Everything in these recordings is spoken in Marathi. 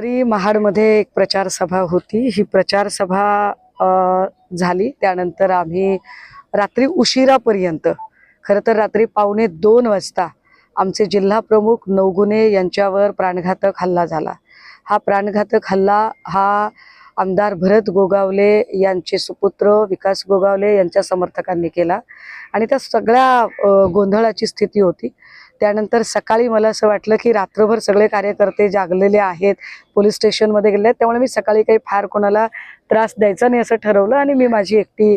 रात्री महाडमध्ये एक प्रचार सभा होती. ही प्रचार सभा झाली. त्यानंतर आम्ही रात्री उशिरापर्यंत खरं तर रात्री पावणे दोन वाजता आमचे जिल्हा प्रमुख नवगुणे यांच्यावर प्राणघातक हल्ला झाला. हा प्राणघातक हल्ला हा आमदार भरत गोगावले यांचे सुपुत्र विकास गोगावले यांच्या समर्थकांनी केला. आणि त्या सगळ्या गोंधळाची स्थिती होती. त्यानंतर सकाळी मला असं वाटलं की रात्रभर सगळे कार्यकर्ते जागलेले आहेत पोलीस स्टेशनमध्ये गेले आहेत त्यामुळे मी सकाळी काही फार कोणाला त्रास द्यायचा नाही असं ठरवलं आणि मी माझी एकटी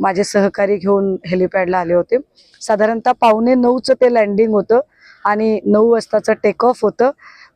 माझे सहकारी घेऊन हेलिपॅडला आले होते. साधारणतः पावणे नऊचं ते लँडिंग होतं आणि नऊ वाजताचं टेक ऑफ होतं.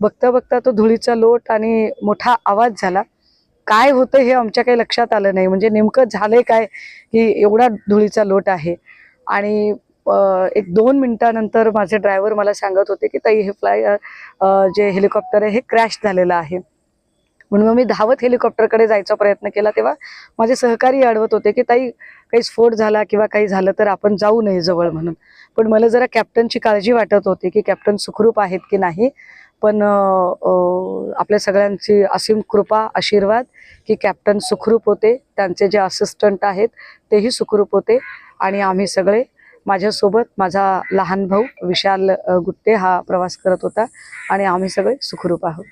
बघता बघता तो धुळीचा लोट आणि मोठा आवाज झाला. काय होतं हे आमच्या काही लक्षात आलं नाही. म्हणजे नेमकं झालंय काय की एवढा धुळीचा लोट आहे? आणि एक दोन मिनिटानंतर माझे ड्रायव्हर मला सांगत होते की ताई हे फ्लाय जे हेलिकॉप्टर आहे हे क्रॅश झालेलं आहे. म्हणून मग मी धावत हेलिकॉप्टरकडे जायचा प्रयत्न केला. तेव्हा माझे सहकारी अडवत होते की ताई काही स्फोट झाला किंवा काही झालं तर आपण जाऊ नये जवळ म्हणून. पण मला जरा कॅप्टनची काळजी वाटत होती की कॅप्टन सुखरूप आहेत की नाही? पण आपल्या सगळ्यांची असीम कृपा आशीर्वाद की कॅप्टन सुखरूप होते. त्यांचे जे असिस्टंट आहेत तेही सुखरूप होते. आणि आम्ही सगळे माझ्यासोबत माझा लहान भाऊ विशाल गुट्टे हा प्रवास करत होता. आणि आम्ही सगळे सुखरूप आहोत.